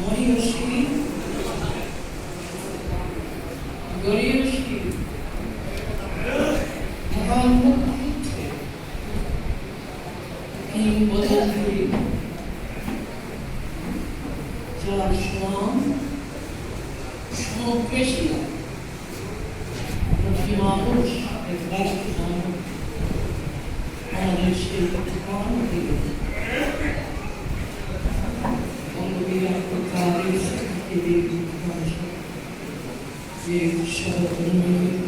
Goriushki. Goriushki. King, what else do you? Shalom, shalom. Shalom, Krishna. Nós chamamos, eu gosto de chamar, Quando vira a cabeça, ele diz, Deus, chama.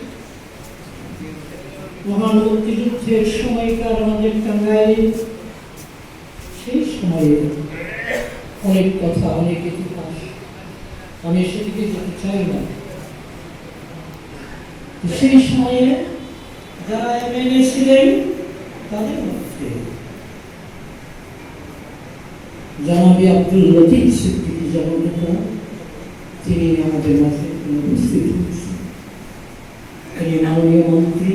মহান মুক্তিযুদ্ধের সময়কার আমাদের টাঙ্গাইল সেই সময়ে অনেক কথা, অনেক ইতিহাস। আমি সেদিকে যেতে চাই না। সেই সময়ে যারা এমএলএ ছিলেন, তাদের মধ্যে জনাবি আব্দুল লতিফ সিদ্দিকী যেমন নেতা তিনি আমাদের মাঝে উপস্থিত হয়েছেন। তিনি মাননীয় মন্ত্রী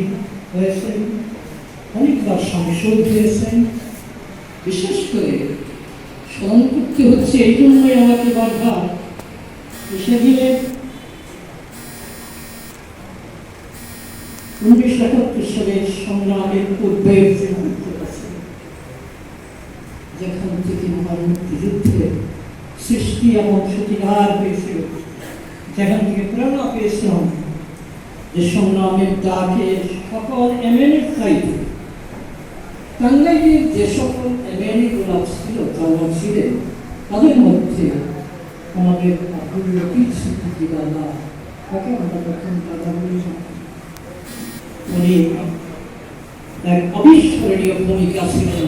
হয়েছেন অনেকবার সংসদ হয়েছেন বিশেষ করে স্মরণ করতে হচ্ছে এই জন্যই আমাকে বারবার সেদিনে উনিশশো একাত্তর সালের সংগ্রামের পূর্বের যে মুহূর্ত আছে, যেখান থেকে মহান মুক্তিযুদ্ধের সৃষ্টি এবং সতীকার হয়েছিল যেখান থেকে প্রেরণা পেয়েছিলাম যে সংগ্রামের ডাকে সকল এমএনএ চাইতে টাঙ্গাইলের যে সকল এমএনএ গুলা ছিল যারা ছিলেন তাদের মধ্যে আমাদের দাদা তাকে আমরা দাদা বলি উনি এক অবিস্মরণীয় ভূমিকা ছিলেন।